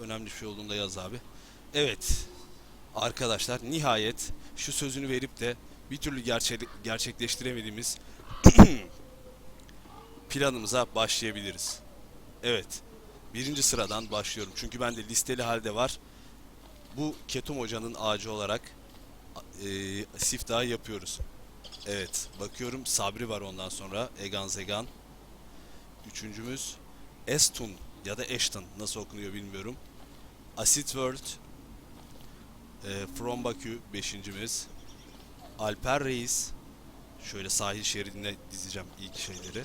Önemli bir şey olduğunda yaz abi. Evet. Arkadaşlar nihayet şu sözünü verip de bir türlü gerçek, gerçekleştiremediğimiz planımıza başlayabiliriz. Evet. Birinci sıradan başlıyorum. Çünkü bende listeli halde var. Bu Ketum Hoca'nın ağacı olarak e, siftahı yapıyoruz. Evet. Bakıyorum Sabri var ondan sonra. Egan Zegan. Üçüncümüz Estun ya da Ashton nasıl okunuyor bilmiyorum. Acid World e, From Bakü beşincimiz. Alper Reis şöyle sahil şeridine dizeceğim ilk şeyleri.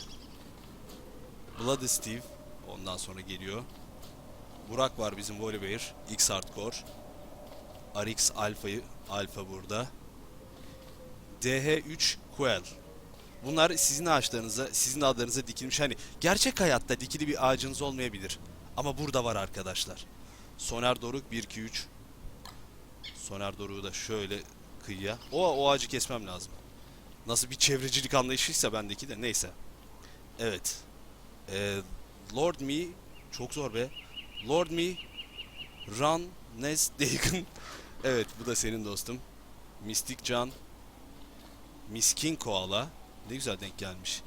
Bloody Steve ondan sonra geliyor. Burak var bizim Volibear. X Hardcore. RX Alpha'yı Alpha burada. DH3 Quell. Bunlar sizin ağaçlarınıza, sizin adlarınıza dikilmiş. Hani gerçek hayatta dikili bir ağacınız olmayabilir. Ama burada var arkadaşlar. Soner Doruk 1 2 3. Soner Doruk'u da şöyle kıyıya. O o ağacı kesmem lazım. Nasıl bir çevrecilik anlayışıysa bendeki de neyse. Evet. Ee, Lord Me çok zor be. Lord Me Run Nes Deacon. evet bu da senin dostum. Mystic Can. Miskin Koala. Ne güzel denk gelmiş.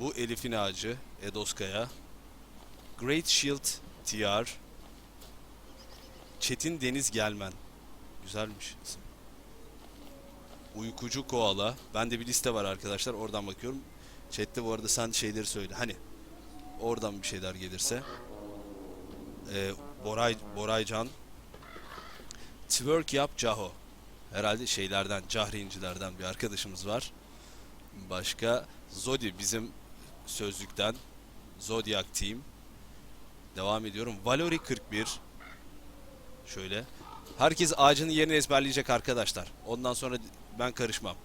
Bu Elif'in ağacı. Edoskaya. Great Shield TR. Çetin Deniz Gelmen. Güzelmiş isim. Uykucu Koala. Bende bir liste var arkadaşlar. Oradan bakıyorum. Chat'te bu arada sen şeyleri söyle. Hani oradan bir şeyler gelirse. Ee, Boray, Boraycan. Twerk Yap Caho. Herhalde şeylerden, Cahreyincilerden bir arkadaşımız var. Başka Zodi bizim sözlükten. Zodiac Team. Devam ediyorum. Valori 41. Şöyle. Herkes ağacının yerini ezberleyecek arkadaşlar. Ondan sonra ben karışmam.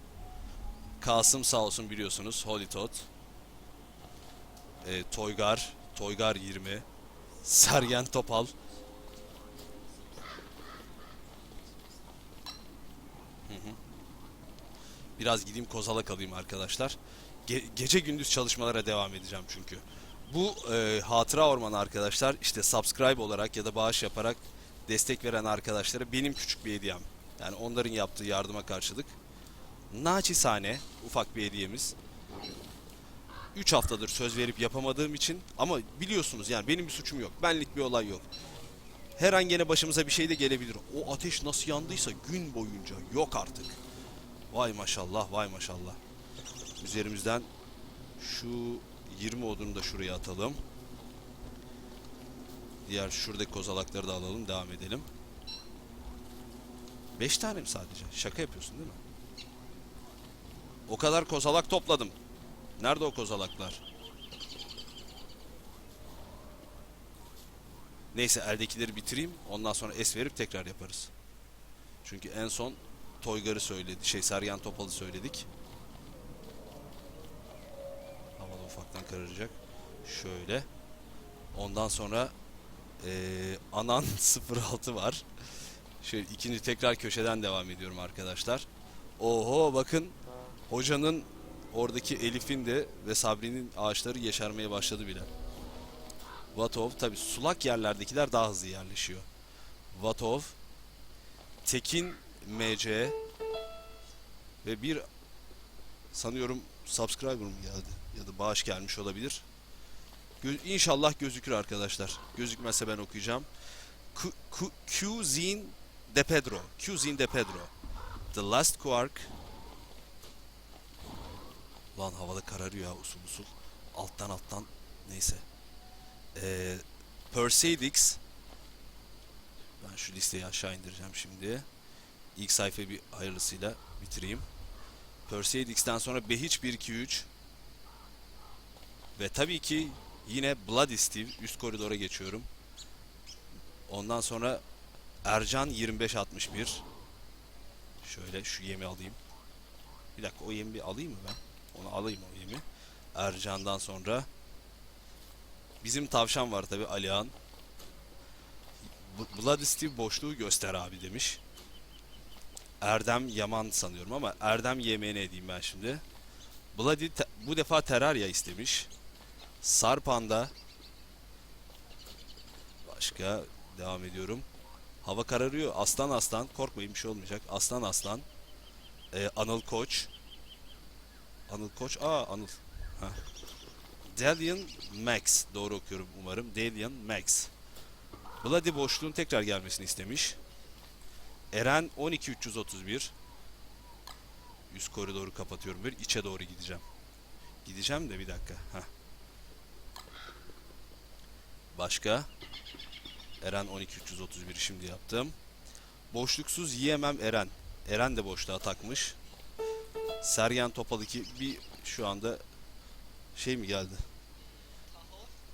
Kasım sağ olsun biliyorsunuz. Holy Tot. Ee, Toygar. Toygar 20. Sergen Topal. Biraz gideyim kozalak alayım arkadaşlar. Ge- gece gündüz çalışmalara devam edeceğim çünkü. Bu e, hatıra ormanı arkadaşlar işte subscribe olarak ya da bağış yaparak destek veren arkadaşlara benim küçük bir hediyem. Yani onların yaptığı yardıma karşılık. Naçizane ufak bir hediyemiz. 3 haftadır söz verip yapamadığım için ama biliyorsunuz yani benim bir suçum yok. Benlik bir olay yok. Her an gene başımıza bir şey de gelebilir. O ateş nasıl yandıysa gün boyunca yok artık. Vay maşallah vay maşallah. Üzerimizden şu 20 odunu da şuraya atalım. Diğer şuradaki kozalakları da alalım devam edelim. 5 tane mi sadece? Şaka yapıyorsun değil mi? O kadar kozalak topladım. Nerede o kozalaklar? Neyse eldekileri bitireyim. Ondan sonra es verip tekrar yaparız. Çünkü en son Toygar'ı söyledi. Şey Sergen Topal'ı söyledik. Havada ufaktan kararacak. Şöyle. Ondan sonra eee, Anan 06 var. Şöyle ikinci tekrar köşeden devam ediyorum arkadaşlar. Oho bakın hocanın oradaki Elif'in de ve Sabri'nin ağaçları yeşermeye başladı bile. Vatov tabi sulak yerlerdekiler daha hızlı yerleşiyor. Vatov, Tekin MC ve bir sanıyorum subscriber mı geldi ya da bağış gelmiş olabilir. Gö- İnşallah gözükür arkadaşlar. Gözükmezse ben okuyacağım. Cu- Cu- Cuisine de Pedro. Cuisine de Pedro. The Last Quark. Lan havada kararıyor ya usul usul. Alttan alttan neyse. Ee, Perseidix. Ben şu listeyi aşağı indireceğim şimdi. İlk sayfayı bir hayırlısıyla bitireyim. Perseidix'ten sonra Behiç 1 2 3 ve tabii ki yine Bloody Steve üst koridora geçiyorum. Ondan sonra Ercan 2561. Şöyle şu yemi alayım. Bir dakika o yemi bir alayım mı ben? Onu alayım o yemi. Ercan'dan sonra bizim tavşan var tabi Alihan. Bloody Steve boşluğu göster abi demiş. Erdem Yaman sanıyorum ama Erdem yemeğine edeyim ben şimdi. Bloody bu defa Terraria istemiş. Sarpanda başka devam ediyorum. Hava kararıyor. Aslan aslan. Korkmayın bir şey olmayacak. Aslan aslan. Ee, Anıl Koç. Anıl Koç. Aa Anıl. Heh. Dalian Max. Doğru okuyorum umarım. Dalian Max. Bloody boşluğun tekrar gelmesini istemiş. Eren 12331. Üst koridoru kapatıyorum. Böyle içe doğru gideceğim. Gideceğim de bir dakika. Heh. Başka? Eren 12331 şimdi yaptım. Boşluksuz yiyemem Eren. Eren de boşluğa takmış. Sergen Topal 2 bir şu anda şey mi geldi?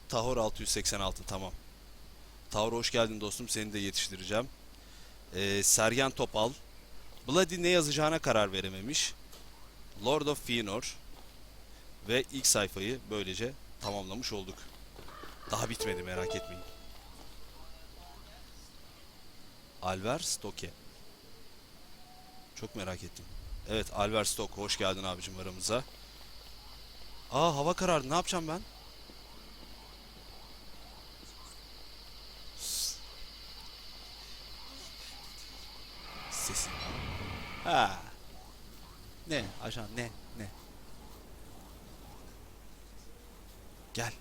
Tahor 686 tamam. Tahor hoş geldin dostum seni de yetiştireceğim. Ee, Sergen Topal Bloody ne yazacağına karar verememiş. Lord of Fëanor ve ilk sayfayı böylece tamamlamış olduk. Daha bitmedi merak etmeyin. Alver Stoke. Çok merak ettim. Evet Alver Stoke hoş geldin abicim aramıza. Aa hava karardı ne yapacağım ben? Sesin. Ha. Ne ajan ne ne? Gel.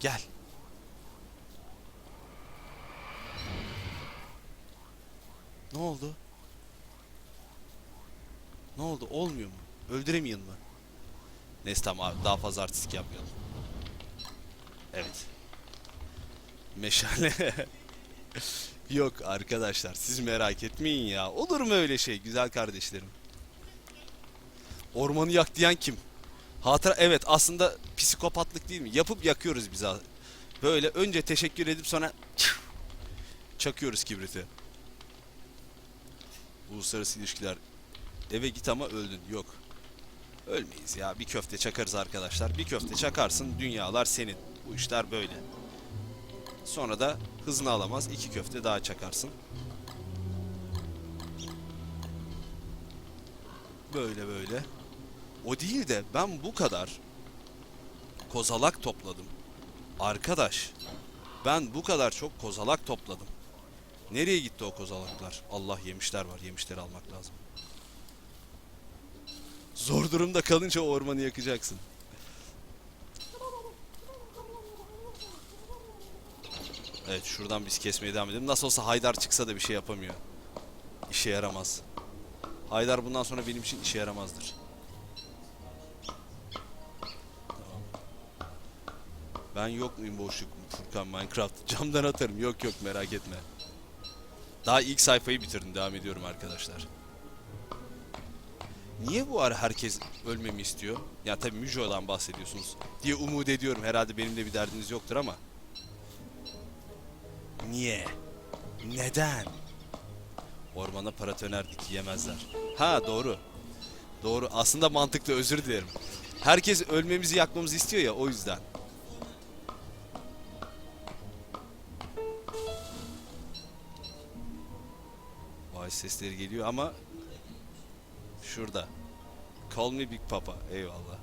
Gel. Ne oldu? Ne oldu? Olmuyor mu? Öldüremeyin mi? Neyse tamam abi daha fazla artistik yapmayalım. Evet. Meşale. Yok arkadaşlar siz merak etmeyin ya. Olur mu öyle şey güzel kardeşlerim? Ormanı yak diyen kim? Hatıra evet aslında psikopatlık değil mi? Yapıp yakıyoruz biz. Böyle önce teşekkür edip sonra çakıyoruz kibriti. Uluslararası ilişkiler. Eve git ama öldün. Yok. Ölmeyiz ya. Bir köfte çakarız arkadaşlar. Bir köfte çakarsın dünyalar senin. Bu işler böyle. Sonra da hızını alamaz. iki köfte daha çakarsın. Böyle böyle. O değil de ben bu kadar kozalak topladım. Arkadaş ben bu kadar çok kozalak topladım. Nereye gitti o kozalaklar? Allah yemişler var. Yemişleri almak lazım. Zor durumda kalınca ormanı yakacaksın. Evet şuradan biz kesmeye devam edelim. Nasıl olsa Haydar çıksa da bir şey yapamıyor. İşe yaramaz. Haydar bundan sonra benim için işe yaramazdır. Tamam. Ben yok muyum boşluk Furkan Minecraft? Camdan atarım. Yok yok merak etme. Daha ilk sayfayı bitirdim. Devam ediyorum arkadaşlar. Niye bu ara herkes ölmemi istiyor? Ya tabii Müjo'dan bahsediyorsunuz diye umut ediyorum. Herhalde benim de bir derdiniz yoktur ama. Niye? Neden? Ormana paratonerdik yemezler. Ha doğru. Doğru. Aslında mantıklı özür dilerim. Herkes ölmemizi yakmamızı istiyor ya o yüzden. Vay sesleri geliyor ama şurada. Call me Big Papa. Eyvallah.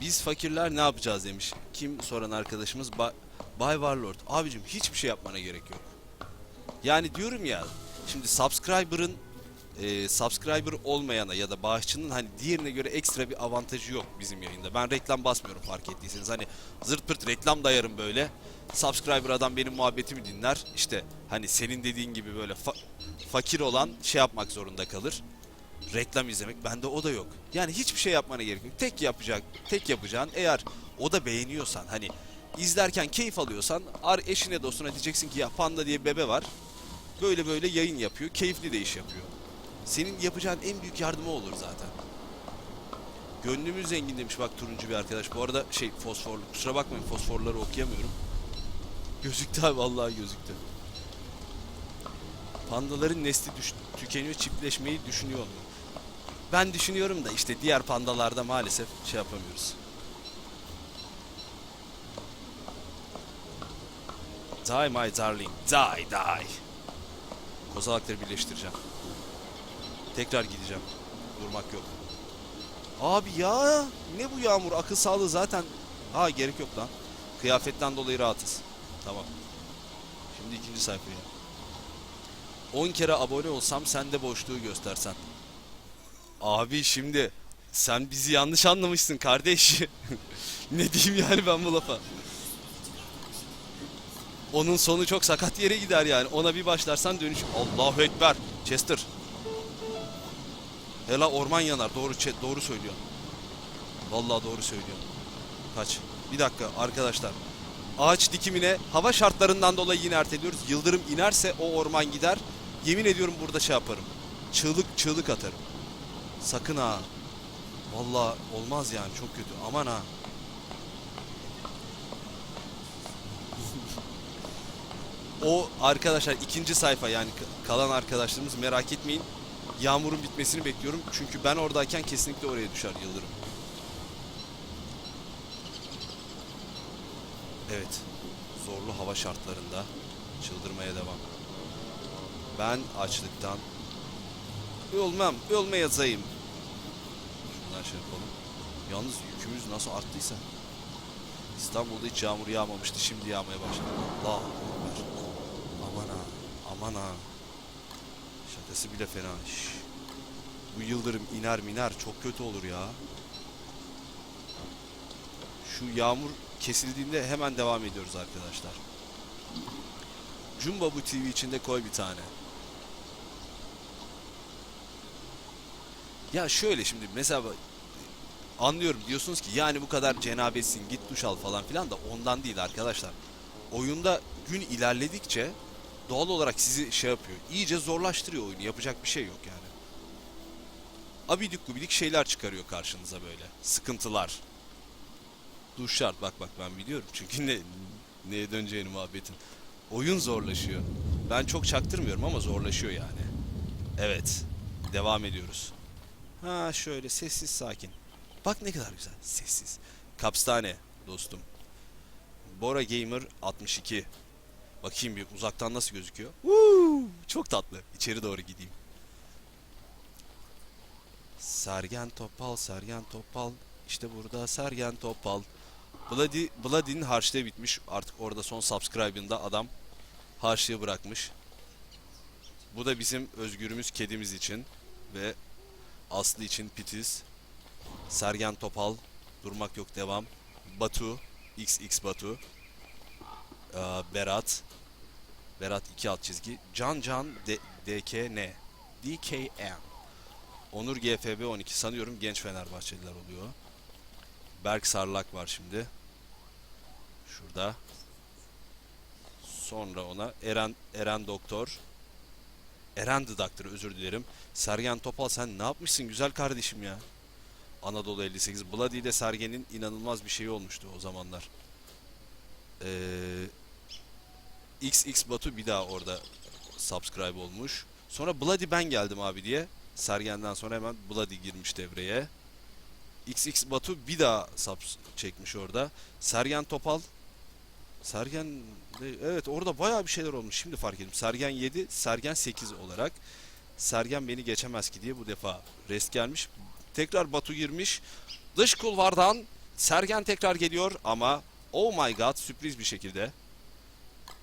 Biz fakirler ne yapacağız demiş. Kim soran arkadaşımız ba Bay Warlord. Abicim hiçbir şey yapmana gerek yok. Yani diyorum ya şimdi subscriber'ın e, subscriber olmayana ya da bağışçının hani diğerine göre ekstra bir avantajı yok bizim yayında. Ben reklam basmıyorum fark ettiyseniz. Hani zırt pırt reklam dayarım böyle. Subscriber adam benim muhabbetimi dinler. İşte hani senin dediğin gibi böyle fa- fakir olan şey yapmak zorunda kalır. Reklam izlemek bende o da yok. Yani hiçbir şey yapmana gerek yok. Tek yapacak, tek yapacağın eğer o da beğeniyorsan hani izlerken keyif alıyorsan ar eşine dostuna diyeceksin ki ya Panda diye bebe var. Böyle böyle yayın yapıyor. Keyifli de iş yapıyor. Senin yapacağın en büyük yardımı olur zaten. Gönlümüz zengin demiş bak turuncu bir arkadaş. Bu arada şey fosforlu. Kusura bakmayın fosforları okuyamıyorum. Gözüktü abi vallahi gözüktü. Pandaların nesli düş- tükeniyor, çiftleşmeyi düşünüyor? Ben düşünüyorum da işte diğer pandalarda maalesef şey yapamıyoruz. Die my darling, die die. Kozalakları birleştireceğim. Tekrar gideceğim. Durmak yok. Abi ya ne bu yağmur? Akıl sağlığı zaten... Ha gerek yok lan. Kıyafetten dolayı rahatız. Tamam. Şimdi ikinci sayfaya. 10 kere abone olsam sen de boşluğu göstersen. Abi şimdi sen bizi yanlış anlamışsın kardeş. ne diyeyim yani ben bu lafa? Onun sonu çok sakat yere gider yani. Ona bir başlarsan dönüş. Allahu Ekber. Chester. Hela orman yanar. Doğru doğru söylüyor. Vallahi doğru söylüyor. Kaç. Bir dakika arkadaşlar. Ağaç dikimine hava şartlarından dolayı yine erteliyoruz. Yıldırım inerse o orman gider. Yemin ediyorum burada şey yaparım. Çığlık çığlık atarım. Sakın ha. Vallahi olmaz yani çok kötü. Aman ha. O arkadaşlar ikinci sayfa yani kalan arkadaşlarımız merak etmeyin. Yağmurun bitmesini bekliyorum. Çünkü ben oradayken kesinlikle oraya düşer yıldırım. Evet. Zorlu hava şartlarında çıldırmaya devam. Ben açlıktan ölmem, ölmeyeceğim. Şuradan şey yapalım. Yalnız yükümüz nasıl arttıysa. İstanbul'da hiç yağmur yağmamıştı. Şimdi yağmaya başladı. Allah. Aman ha. Aman ha. Şakası bile fena. Şş. Bu yıldırım iner miner çok kötü olur ya. Şu yağmur kesildiğinde hemen devam ediyoruz arkadaşlar. Jumba bu TV içinde koy bir tane. Ya şöyle şimdi mesela anlıyorum diyorsunuz ki yani bu kadar cenabetsin git duş al falan filan da ondan değil arkadaşlar. Oyunda gün ilerledikçe doğal olarak sizi şey yapıyor. İyice zorlaştırıyor oyunu. Yapacak bir şey yok yani. Abidik gubidik şeyler çıkarıyor karşınıza böyle. Sıkıntılar. Duş şart bak bak ben biliyorum. Çünkü ne neye döneceğini muhabbetin. Oyun zorlaşıyor. Ben çok çaktırmıyorum ama zorlaşıyor yani. Evet. Devam ediyoruz. Ha şöyle sessiz sakin. Bak ne kadar güzel. Sessiz. Kapstane dostum. Bora Gamer 62. Bakayım bir uzaktan nasıl gözüküyor. Woo! Çok tatlı. İçeri doğru gideyim. Sergen Topal, Sergen Topal. İşte burada Sergen Topal. Bloody, Bloody'nin harçlığı bitmiş. Artık orada son subscribe'ında adam harçlığı bırakmış. Bu da bizim özgürümüz kedimiz için ve Aslı için Pitiz. Sergen Topal. Durmak yok devam. Batu. XX Batu. Ee, Berat. Berat 2 alt çizgi. Can Can D- DKN. DKN. Onur GFB 12. Sanıyorum genç Fenerbahçeliler oluyor. Berk Sarlak var şimdi. Şurada. Sonra ona Eren Eren Doktor. Eren Doctor özür dilerim. Sergen Topal sen ne yapmışsın güzel kardeşim ya. Anadolu 58. Bloody ile Sergen'in inanılmaz bir şeyi olmuştu o zamanlar. Ee, XX Batu bir daha orada subscribe olmuş. Sonra Bloody ben geldim abi diye. Sergen'den sonra hemen Bloody girmiş devreye. XX Batu bir daha subs çekmiş orada. Sergen Topal Sergen evet orada bayağı bir şeyler olmuş. Şimdi fark ettim. Sergen 7, Sergen 8 olarak. Sergen beni geçemez ki diye bu defa rest gelmiş. Tekrar Batu girmiş. Dış kulvardan Sergen tekrar geliyor ama oh my god sürpriz bir şekilde.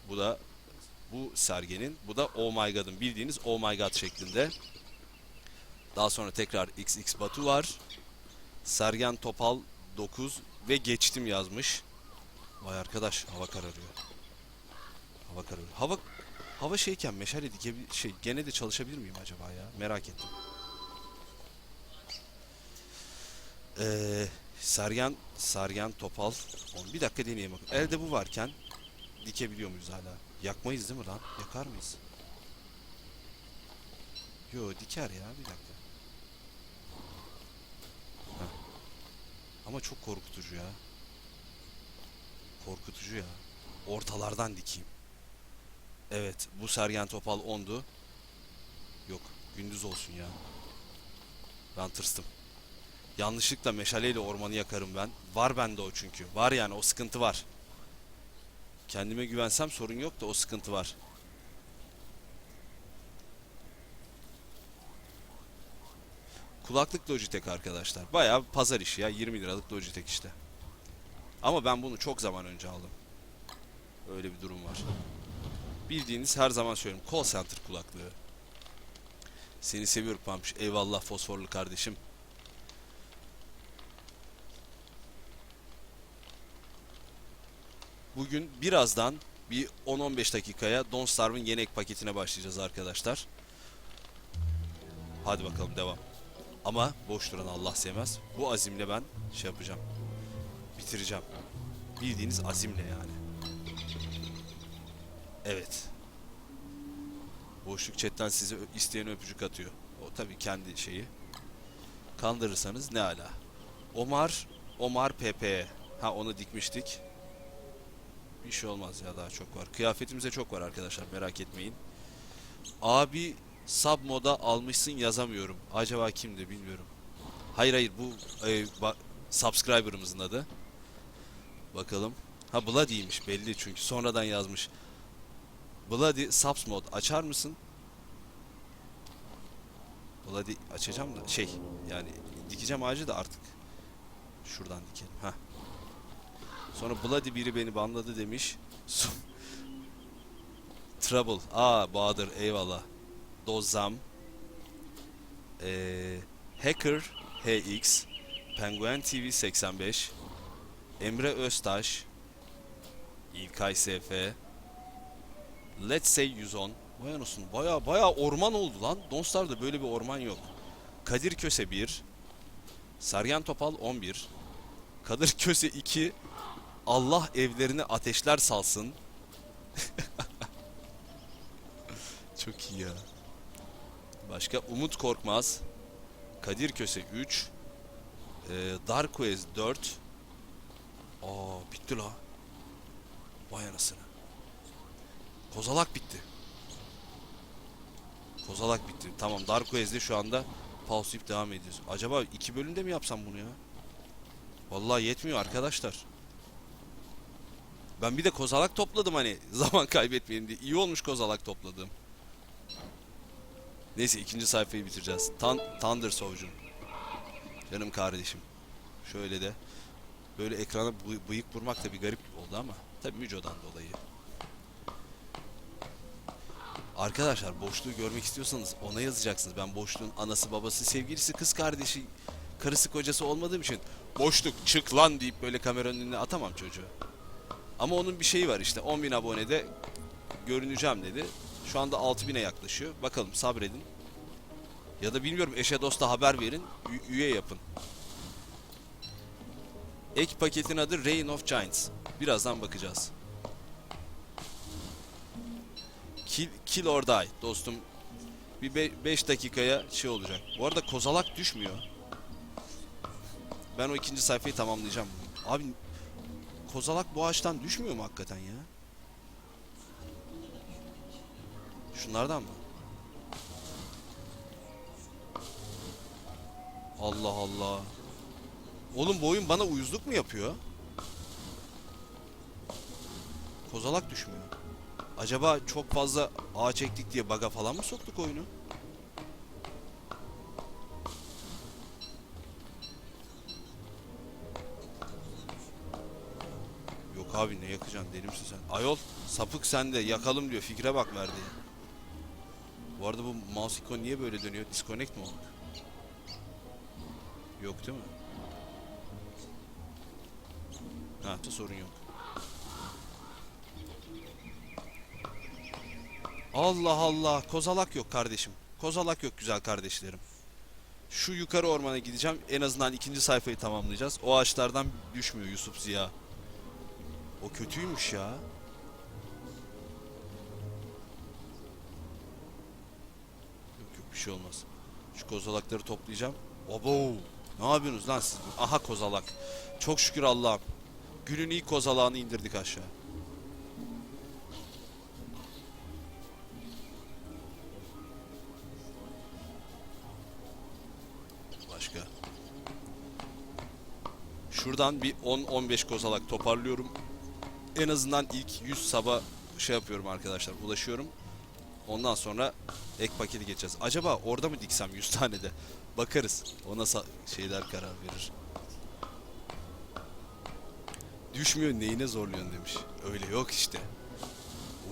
Bu da bu Sergen'in, bu da oh my god'ın bildiğiniz oh my god şeklinde. Daha sonra tekrar XX Batu var. Sergen Topal 9 ve geçtim yazmış. Vay arkadaş hava kararıyor. Hava kararıyor. Hava hava şeyken meşale dikebil şey gene de çalışabilir miyim acaba ya? Merak ettim. Ee, Sergen Sergen Topal. Oğlum bir dakika deneyeyim bakın. Elde bu varken dikebiliyor muyuz hala? Yakmayız değil mi lan? Yakar mıyız? Yo diker ya bir dakika. Heh. Ama çok korkutucu ya. Korkutucu ya. Ortalardan dikeyim. Evet bu Sergen Topal 10'du. Yok gündüz olsun ya. Ben tırstım. Yanlışlıkla meşaleyle ormanı yakarım ben. Var bende o çünkü. Var yani o sıkıntı var. Kendime güvensem sorun yok da o sıkıntı var. Kulaklık Logitech arkadaşlar. Bayağı pazar işi ya. 20 liralık Logitech işte. Ama ben bunu çok zaman önce aldım. Öyle bir durum var. Bildiğiniz her zaman söylüyorum. Call center kulaklığı. Seni seviyorum Pampiş. Eyvallah fosforlu kardeşim. Bugün birazdan bir 10-15 dakikaya Don't Starve'ın yeni ek paketine başlayacağız arkadaşlar. Hadi bakalım devam. Ama boş duran Allah sevmez. Bu azimle ben şey yapacağım. Bitireceğim. Bildiğiniz azimle yani. Evet. Boşluk chatten size isteyen öpücük atıyor. O tabii kendi şeyi. Kandırırsanız ne ala. Omar, Omar PP. Ha onu dikmiştik. Bir şey olmaz ya daha çok var. Kıyafetimize çok var arkadaşlar merak etmeyin. Abi sub moda almışsın yazamıyorum. Acaba kimdi bilmiyorum. Hayır hayır bu e, subscriber'ımızın adı. Bakalım. Ha Bloody'ymiş belli çünkü sonradan yazmış. Bloody subs mod açar mısın? Bloody açacağım da şey yani dikeceğim ağacı da artık. Şuradan dikelim. Ha. Sonra Bloody biri beni banladı demiş. Trouble. Aa Bahadır eyvallah. Dozam. Ee, Hacker HX. Penguin TV 85. Emre Öztaş. İlkay SF. Let's say 110. Vay anasını baya baya orman oldu lan. Don't Star'da böyle bir orman yok. Kadir Köse 1. Sergen Topal 11. Kadir Köse 2. Allah evlerine ateşler salsın. Çok iyi ya. Başka Umut Korkmaz. Kadir Köse 3. Ee, Dark Quest 4. Aa bitti la. Vay anasını. Kozalak bitti. Kozalak bitti. Tamam Dark Quest'de şu anda pauslayıp devam ediyoruz. Acaba iki bölümde mi yapsam bunu ya? Vallahi yetmiyor arkadaşlar. Ben bir de kozalak topladım hani zaman kaybetmeyin diye. İyi olmuş kozalak topladım. Neyse ikinci sayfayı bitireceğiz. Tan Thunder Soğucum. Canım kardeşim. Şöyle de. Böyle ekrana bı- bıyık vurmak da bir garip oldu ama. Tabii Müco'dan dolayı. Arkadaşlar boşluğu görmek istiyorsanız ona yazacaksınız. Ben boşluğun anası babası sevgilisi kız kardeşi karısı kocası olmadığım için boşluk çık lan deyip böyle kameranın önüne atamam çocuğu. Ama onun bir şeyi var işte 10.000 abonede görüneceğim dedi. Şu anda 6000'e yaklaşıyor. Bakalım sabredin. Ya da bilmiyorum eşe dosta haber verin. üye yapın. Ek paketin adı Reign of Giants. Birazdan bakacağız. Kill, kill or die dostum. Bir 5 dakikaya şey olacak. Bu arada kozalak düşmüyor. Ben o ikinci sayfayı tamamlayacağım. Abi kozalak bu ağaçtan düşmüyor mu hakikaten ya? Şunlardan mı? Allah Allah. Oğlum bu oyun bana uyuzluk mu yapıyor? Kozalak düşmüyor. Acaba çok fazla ağaç ektik diye baga falan mı soktuk oyunu? Abi ne yakacaksın deli misin sen? Ayol sapık sende yakalım diyor fikre bak verdi. Bu arada bu mouse ikon niye böyle dönüyor? Disconnect mi olduk? Yok değil mi? Ha da sorun yok. Allah Allah. Kozalak yok kardeşim. Kozalak yok güzel kardeşlerim. Şu yukarı ormana gideceğim. En azından ikinci sayfayı tamamlayacağız. O ağaçlardan düşmüyor Yusuf Ziya. O kötüymüş ya. Yok yok bir şey olmaz. Şu kozalakları toplayacağım. Obo! Ne yapıyorsunuz lan siz? Aha kozalak. Çok şükür Allah'ım. Günün ilk kozalağını indirdik aşağı. Başka. Şuradan bir 10-15 kozalak toparlıyorum. En azından ilk 100 saba şey yapıyorum arkadaşlar. Ulaşıyorum. Ondan sonra ek paketi geçeceğiz. Acaba orada mı diksem 100 tane de? Bakarız. Ona sa- şeyler karar verir. Düşmüyor neyine zorluyorsun demiş. Öyle yok işte.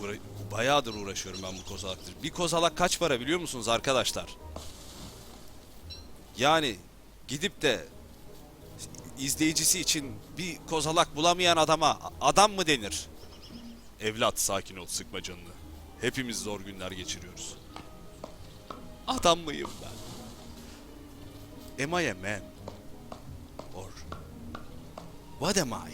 uğra- bayağıdır uğraşıyorum ben bu kozalaktır. Bir kozalak kaç para biliyor musunuz arkadaşlar? Yani gidip de izleyicisi için bir kozalak bulamayan adama adam mı denir? Evlat sakin ol sıkma canını. Hepimiz zor günler geçiriyoruz. Adam mıyım ben? Am I a man? Or what am I?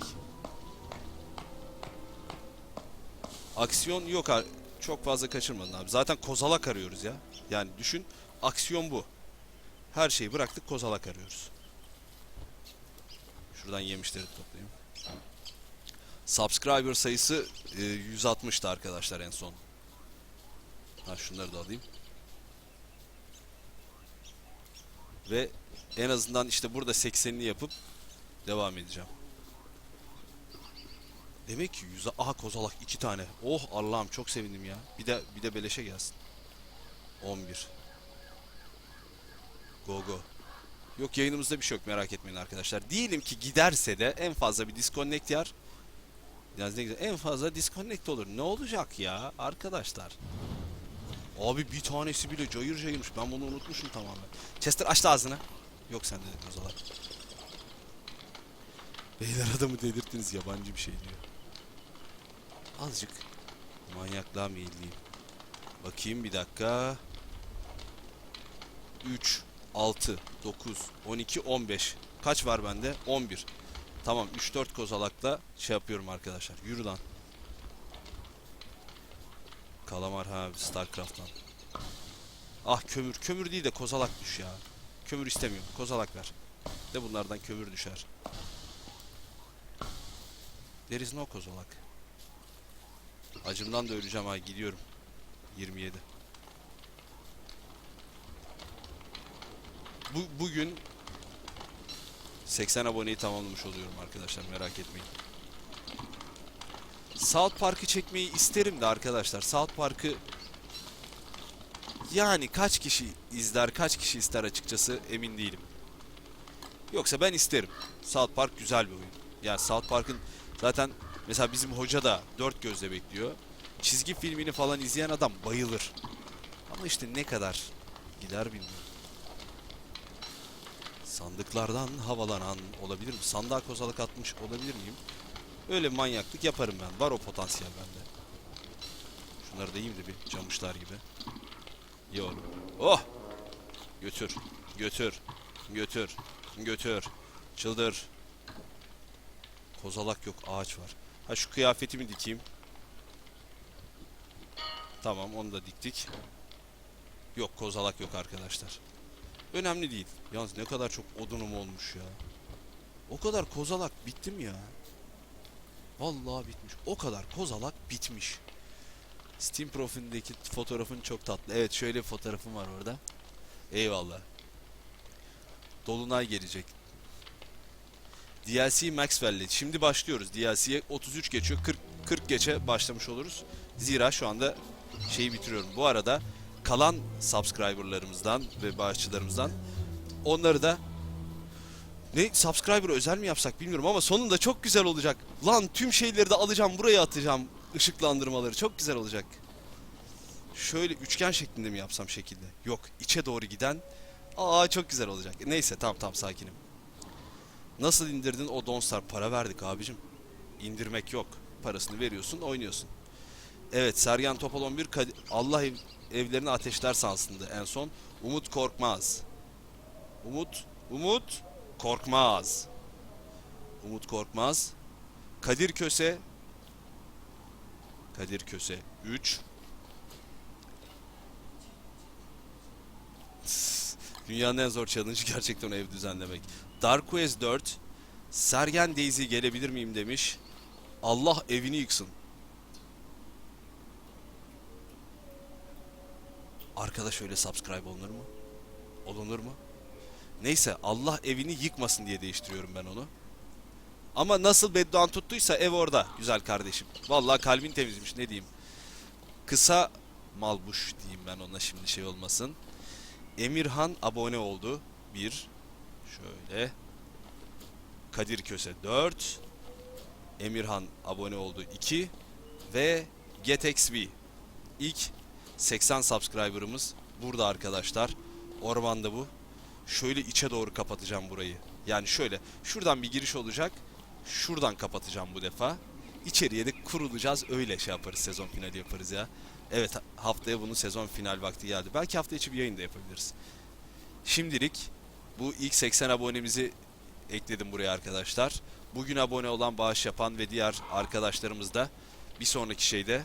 Aksiyon yok ha- çok fazla kaçırmadın abi. Zaten kozalak arıyoruz ya. Yani düşün aksiyon bu. Her şeyi bıraktık kozalak arıyoruz. Şuradan yemişleri toplayayım. Subscriber sayısı e, 160'tı arkadaşlar en son. Ha şunları da alayım. Ve en azından işte burada 80'ini yapıp devam edeceğim. Demek ki yüze aha kozalak iki tane. Oh Allah'ım çok sevindim ya. Bir de bir de beleşe gelsin. 11. Go go. Yok yayınımızda bir şey yok merak etmeyin arkadaşlar. Diyelim ki giderse de en fazla bir disconnect yer. Yalnız ne güzel. En fazla disconnect olur. Ne olacak ya arkadaşlar? Abi bir tanesi bile cayır cayırmış. Ben bunu unutmuşum tamamen. Chester açtı ağzını. Yok sende de kozalak. Beyler adamı delirttiniz yabancı bir şey diyor. Azıcık manyaklığa meyilliyim. Bakayım bir dakika. 3, 6, 9, 12, 15. Kaç var bende? 11. Tamam 3-4 kozalakla şey yapıyorum arkadaşlar. Yürü lan. Kalamar ha Starcraft'tan. Ah kömür. Kömür değil de kozalak düş ya. Kömür istemiyorum. Kozalak ver. De bunlardan kömür düşer. There is no kozalak. Acımdan da öleceğim ha gidiyorum. 27. Bu bugün 80 aboneyi tamamlamış oluyorum arkadaşlar merak etmeyin. South Park'ı çekmeyi isterim de arkadaşlar. South Park'ı yani kaç kişi izler, kaç kişi ister açıkçası emin değilim. Yoksa ben isterim. South Park güzel bir oyun. Yani South Park'ın zaten mesela bizim hoca da dört gözle bekliyor. Çizgi filmini falan izleyen adam bayılır. Ama işte ne kadar gider bilmiyorum. Sandıklardan havalanan olabilir mi? Sandığa kozalak atmış olabilir miyim? Öyle manyaklık yaparım ben. Var o potansiyel bende. Şunları da yiyeyim de bir camışlar gibi. Ye oğlum. Oh! Götür. Götür. Götür. Götür. Çıldır. Kozalak yok. Ağaç var. Ha şu kıyafetimi dikeyim. Tamam onu da diktik. Yok kozalak yok arkadaşlar. Önemli değil. Yalnız ne kadar çok odunum olmuş ya. O kadar kozalak bittim ya. Vallahi bitmiş. O kadar kozalak bitmiş. Steam profilindeki fotoğrafın çok tatlı. Evet şöyle bir fotoğrafım var orada. Eyvallah. Dolunay gelecek. DLC Maxwell'le. Şimdi başlıyoruz. DLC'ye 33 geçiyor. 40 40 geçe başlamış oluruz. Zira şu anda şeyi bitiriyorum. Bu arada kalan subscriberlarımızdan ve bağışçılarımızdan onları da ne subscriber özel mi yapsak bilmiyorum ama sonunda çok güzel olacak. Lan tüm şeyleri de alacağım buraya atacağım. Işıklandırmaları çok güzel olacak. Şöyle üçgen şeklinde mi yapsam şekilde? Yok içe doğru giden. Aa çok güzel olacak. Neyse tamam tamam sakinim. Nasıl indirdin o Don't Starve? Para verdik abicim. İndirmek yok. Parasını veriyorsun oynuyorsun. Evet Sergen Topal 11 Kad- Allah evlerini ateşler sansındı en son. Umut Korkmaz. Umut Umut Korkmaz. Umut Korkmaz. Kadir Köse. Kadir Köse 3. Dünyanın en zor challenge gerçekten ev düzenlemek. Dark Quest 4. Sergen Daisy gelebilir miyim demiş. Allah evini yıksın. Arkadaş öyle subscribe olunur mu? Olunur mu? Neyse Allah evini yıkmasın diye değiştiriyorum ben onu. Ama nasıl bedduan tuttuysa ev orada güzel kardeşim. Vallahi kalbin temizmiş ne diyeyim. Kısa malbuş diyeyim ben ona şimdi şey olmasın. Emirhan abone oldu. Bir. Şöyle. Kadir Köse 4. Emirhan abone oldu 2. Ve GetXV. İlk 80 subscriber'ımız burada arkadaşlar. Ormanda bu. Şöyle içe doğru kapatacağım burayı. Yani şöyle. Şuradan bir giriş olacak. Şuradan kapatacağım bu defa. İçeriye de kurulacağız. Öyle şey yaparız. Sezon finali yaparız ya. Evet haftaya bunun sezon final vakti geldi. Belki hafta içi bir yayın da yapabiliriz. Şimdilik bu ilk 80 abonemizi ekledim buraya arkadaşlar. Bugün abone olan, bağış yapan ve diğer arkadaşlarımız da bir sonraki şeyde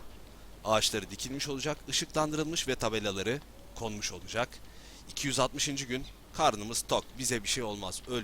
ağaçları dikilmiş olacak, ışıklandırılmış ve tabelaları konmuş olacak. 260. gün karnımız tok, bize bir şey olmaz, ölmüyor.